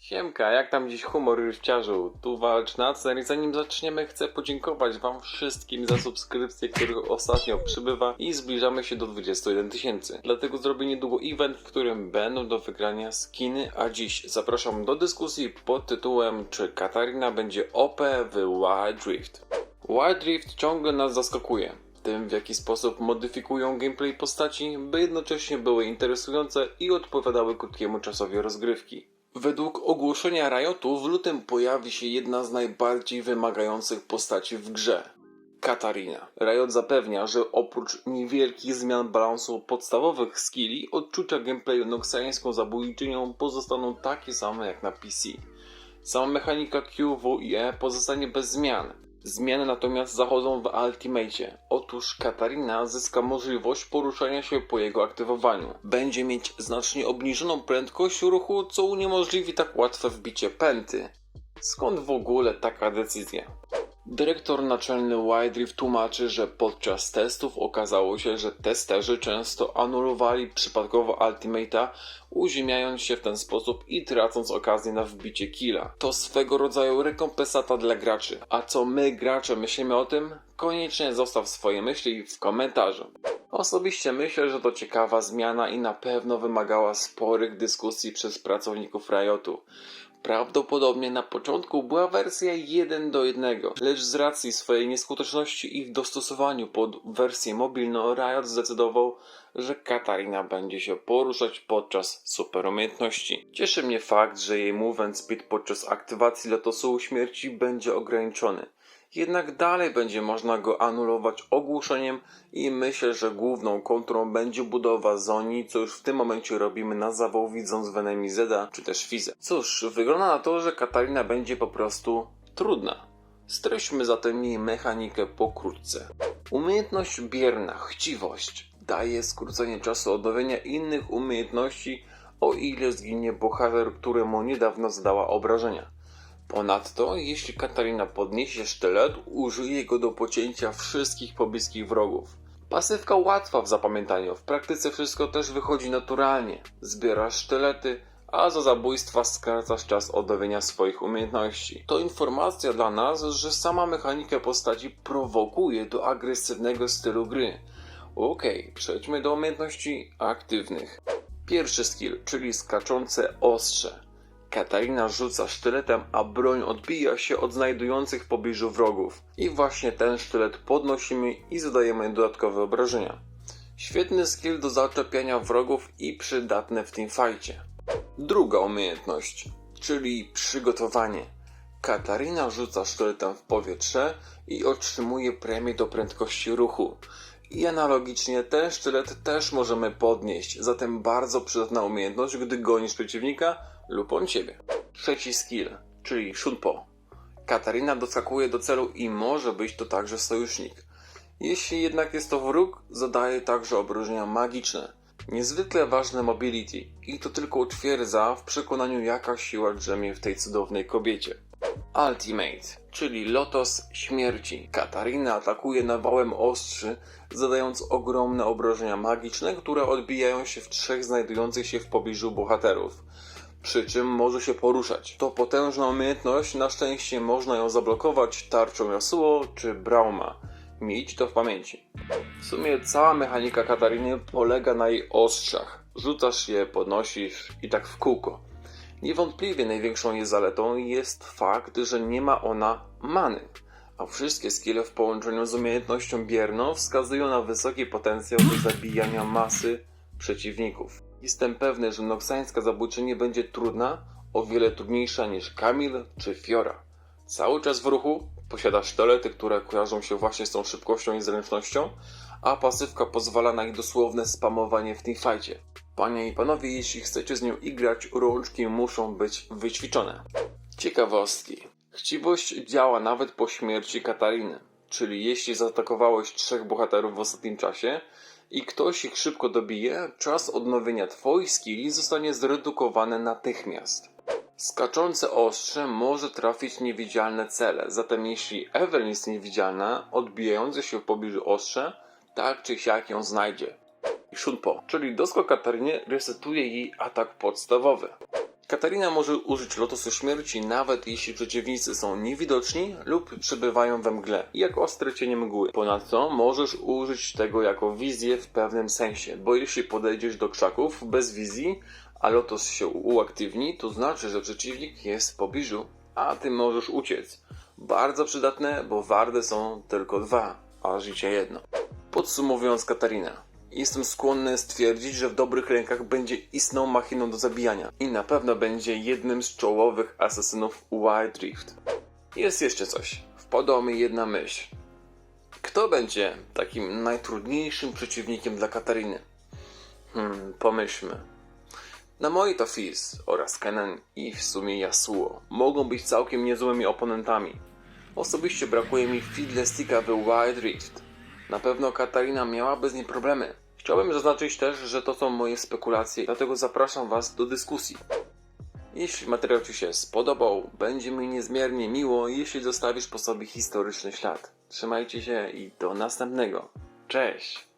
Siemka, jak tam dziś humor ryściarzu? Tu Walcz Nacer i zanim zaczniemy chcę podziękować wam wszystkim za subskrypcje, których ostatnio przybywa i zbliżamy się do 21 tysięcy. Dlatego zrobię niedługo event, w którym będą do wygrania skiny, a dziś zapraszam do dyskusji pod tytułem czy Katarina będzie OP w Wild Rift. Wild Rift ciągle nas zaskakuje. Tym, w jaki sposób modyfikują gameplay postaci, by jednocześnie były interesujące i odpowiadały krótkiemu czasowi rozgrywki. Według ogłoszenia Riotu w lutym pojawi się jedna z najbardziej wymagających postaci w grze. Katarina. Riot zapewnia, że oprócz niewielkich zmian balansu podstawowych skilli, odczucia gameplayu noksańską zabójczynią pozostaną takie same jak na PC. Sama mechanika Q, W i E pozostanie bez zmian. Zmiany natomiast zachodzą w Ultimate. Otóż Katarina zyska możliwość poruszania się po jego aktywowaniu. Będzie mieć znacznie obniżoną prędkość ruchu, co uniemożliwi tak łatwe wbicie pęty. Skąd w ogóle taka decyzja? Dyrektor naczelny Wild Rift tłumaczy, że podczas testów okazało się, że testerzy często anulowali przypadkowo Ultimate'a, uziemiając się w ten sposób i tracąc okazję na wbicie killa. To swego rodzaju rekompensata dla graczy. A co my gracze myślimy o tym? Koniecznie zostaw swoje myśli w komentarzu. Osobiście myślę, że to ciekawa zmiana i na pewno wymagała sporych dyskusji przez pracowników Riotu. Prawdopodobnie na początku była wersja 1 do 1, lecz z racji swojej nieskuteczności i w dostosowaniu pod wersję mobilną Riot zdecydował, że Katarina będzie się poruszać podczas super umiejętności. Cieszy mnie fakt, że jej movement speed podczas aktywacji Lotosu Śmierci będzie ograniczony. Jednak dalej będzie można go anulować ogłuszeniem i myślę, że główną kontrą będzie budowa Zoni, co już w tym momencie robimy na zawał widząc Venemi Zeda czy też Fizę. Cóż, wygląda na to, że Katarina będzie po prostu trudna. Streśćmy zatem jej mechanikę pokrótce. Umiejętność bierna, chciwość, daje skrócenie czasu odnowienia innych umiejętności, o ile zginie bohater, któremu niedawno zadała obrażenia. Ponadto, jeśli Katarina podniesie sztylet, użyje go do pocięcia wszystkich pobliskich wrogów. Pasywka łatwa w zapamiętaniu, w praktyce wszystko też wychodzi naturalnie. Zbierasz sztylety, a za zabójstwa skracasz czas odnowienia swoich umiejętności. To informacja dla nas, że sama mechanika postaci prowokuje do agresywnego stylu gry. Okej, przejdźmy do umiejętności aktywnych. Pierwszy skill, czyli skaczące ostrze. Katarina rzuca sztyletem, a broń odbija się od znajdujących w pobliżu wrogów. I właśnie ten sztylet podnosimy i zadajemy dodatkowe obrażenia. Świetny skill do zaczepiania wrogów i przydatny w teamfightie. Druga umiejętność, czyli przygotowanie. Katarina rzuca sztyletem w powietrze i otrzymuje premię do prędkości ruchu. I analogicznie ten sztylet też możemy podnieść, zatem bardzo przydatna umiejętność, gdy gonisz przeciwnika lub on ciebie. Trzeci skill, czyli Shunpo. Katarina doskakuje do celu i może być to także sojusznik. Jeśli jednak jest to wróg, zadaje także obrażenia magiczne. Niezwykle ważne mobility i to tylko utwierdza w przekonaniu jaka siła drzemie w tej cudownej kobiecie. Ultimate, czyli Lotos Śmierci. Katarina atakuje nawałem ostrzy, zadając ogromne obrażenia magiczne, które odbijają się w trzech znajdujących się w pobliżu bohaterów. Przy czym może się poruszać. To potężna umiejętność, na szczęście można ją zablokować tarczą Yasuo czy Brauma. Miejcie to w pamięci. W sumie cała mechanika Katariny polega na jej ostrzach. Rzucasz je, podnosisz i tak w kółko. Niewątpliwie największą jej zaletą jest fakt, że nie ma ona many, a wszystkie skille w połączeniu z umiejętnością bierną wskazują na wysoki potencjał do zabijania masy przeciwników. Jestem pewny, że noksańska zabójczyni będzie trudna, o wiele trudniejsza niż Kamil czy Fiora. Cały czas w ruchu, posiada sztolety, które kojarzą się właśnie z tą szybkością i zręcznością, a pasywka pozwala na ich dosłowne spamowanie w teamfightie. Panie i panowie, jeśli chcecie z nią igrać, rączki muszą być wyćwiczone. Ciekawostki. Chciwość działa nawet po śmierci Katariny, czyli jeśli zaatakowałeś trzech bohaterów w ostatnim czasie i ktoś ich szybko dobije, czas odnowienia twoich skilli zostanie zredukowany natychmiast. Skaczące ostrze może trafić niewidzialne cele, zatem jeśli Evelyn jest niewidzialna, odbijające się w pobliżu ostrze, tak czy siak ją znajdzie. Shunpo, czyli doskok Kataryny resetuje jej atak podstawowy. Katarina może użyć lotosu śmierci nawet jeśli przeciwnicy są niewidoczni lub przebywają we mgle, jak ostre cienie mgły. Ponadto możesz użyć tego jako wizję w pewnym sensie, bo jeśli podejdziesz do krzaków bez wizji, a lotos się uaktywni, to znaczy, że przeciwnik jest w pobliżu, a ty możesz uciec. Bardzo przydatne, bo warde są tylko dwa, a życie jedno. Podsumowując Katarina, jestem skłonny stwierdzić, że w dobrych rękach będzie istną machiną do zabijania i na pewno będzie jednym z czołowych asasynów Wild Rift. Jest jeszcze coś. Wpadła mi jedna myśl. Kto będzie takim najtrudniejszym przeciwnikiem dla Katariny? Hmm, pomyślmy. Namoi to Fizz oraz Kennen i w sumie Yasuo mogą być całkiem niezłymi oponentami. Osobiście brakuje mi Fiddlesticka w Wild Rift. Na pewno Katarina miałaby z nim problemy. Chciałbym zaznaczyć też, że to są moje spekulacje, dlatego zapraszam Was do dyskusji. Jeśli materiał Ci się spodobał, będzie mi niezmiernie miło, jeśli zostawisz po sobie historyczny ślad. Trzymajcie się i do następnego. Cześć!